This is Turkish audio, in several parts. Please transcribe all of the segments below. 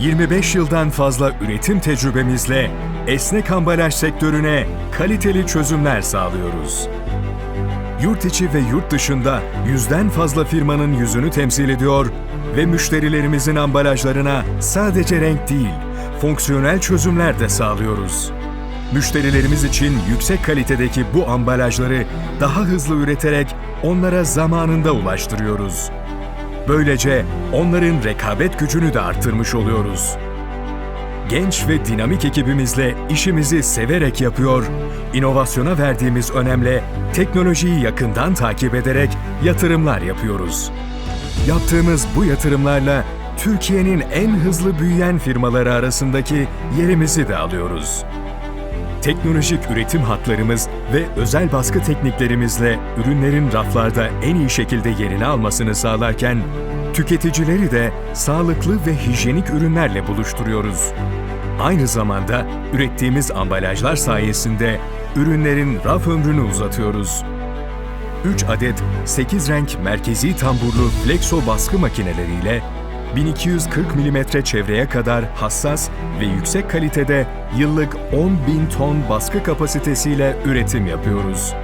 25 yıldan fazla üretim tecrübemizle esnek ambalaj sektörüne kaliteli çözümler sağlıyoruz. Yurt içi ve yurt dışında yüzden fazla firmanın yüzünü temsil ediyor ve müşterilerimizin ambalajlarına sadece renk değil, fonksiyonel çözümler de sağlıyoruz. Müşterilerimiz için yüksek kalitedeki bu ambalajları daha hızlı üreterek onlara zamanında ulaştırıyoruz. Böylece onların rekabet gücünü de arttırmış oluyoruz. Genç ve dinamik ekibimizle işimizi severek yapıyor, inovasyona verdiğimiz önemle teknolojiyi yakından takip ederek yatırımlar yapıyoruz. Yaptığımız bu yatırımlarla Türkiye'nin en hızlı büyüyen firmaları arasındaki yerimizi de alıyoruz. Teknolojik üretim hatlarımız ve özel baskı tekniklerimizle ürünlerin raflarda en iyi şekilde yerini almasını sağlarken, tüketicileri de sağlıklı ve hijyenik ürünlerle buluşturuyoruz. Aynı zamanda ürettiğimiz ambalajlar sayesinde ürünlerin raf ömrünü uzatıyoruz. 3 adet 8 renk merkezi tamburlu flexo baskı makineleriyle 1240 mm çevreye kadar hassas ve yüksek kalitede yıllık 10 bin ton baskı kapasitesiyle üretim yapıyoruz.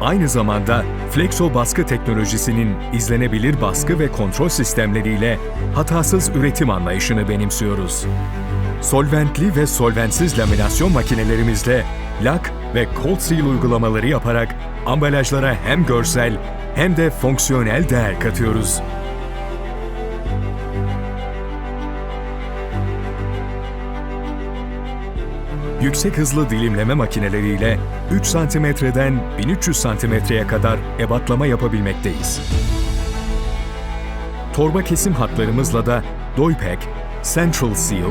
Aynı zamanda Flexo baskı teknolojisinin izlenebilir baskı ve kontrol sistemleriyle hatasız üretim anlayışını benimsiyoruz. Solventli ve solventsiz laminasyon makinelerimizle lak ve cold seal uygulamaları yaparak ambalajlara hem görsel hem de fonksiyonel değer katıyoruz. Yüksek hızlı dilimleme makineleriyle 3 santimetreden 1300 santimetreye kadar ebatlama yapabilmekteyiz. Torba kesim hatlarımızla da Doypack, Central Seal,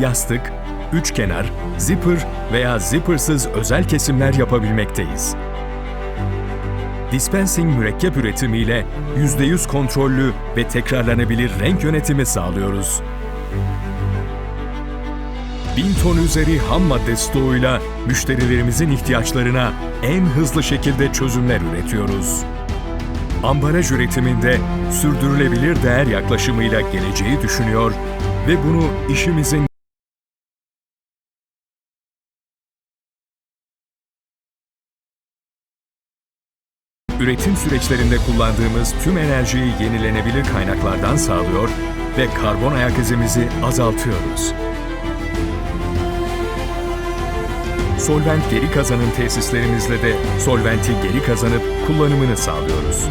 yastık, üçkenar, zipper veya zippersız özel kesimler yapabilmekteyiz. Dispensing mürekkep üretimiyle %100 kontrollü ve tekrarlanabilir renk yönetimi sağlıyoruz. 1000 ton üzeri ham madde stoğuyla müşterilerimizin ihtiyaçlarına en hızlı şekilde çözümler üretiyoruz. Ambalaj üretiminde sürdürülebilir değer yaklaşımıyla geleceği düşünüyor ve bunu işimizin Üretim süreçlerinde kullandığımız tüm enerjiyi yenilenebilir kaynaklardan sağlıyor ve karbon ayak izimizi azaltıyoruz. Solvent geri kazanım tesislerimizle de solventi geri kazanıp kullanımını sağlıyoruz.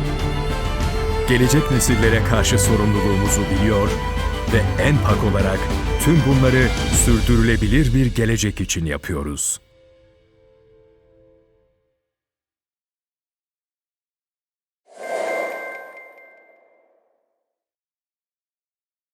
Gelecek nesillere karşı sorumluluğumuzu biliyor ve en pak olarak tüm bunları sürdürülebilir bir gelecek için yapıyoruz.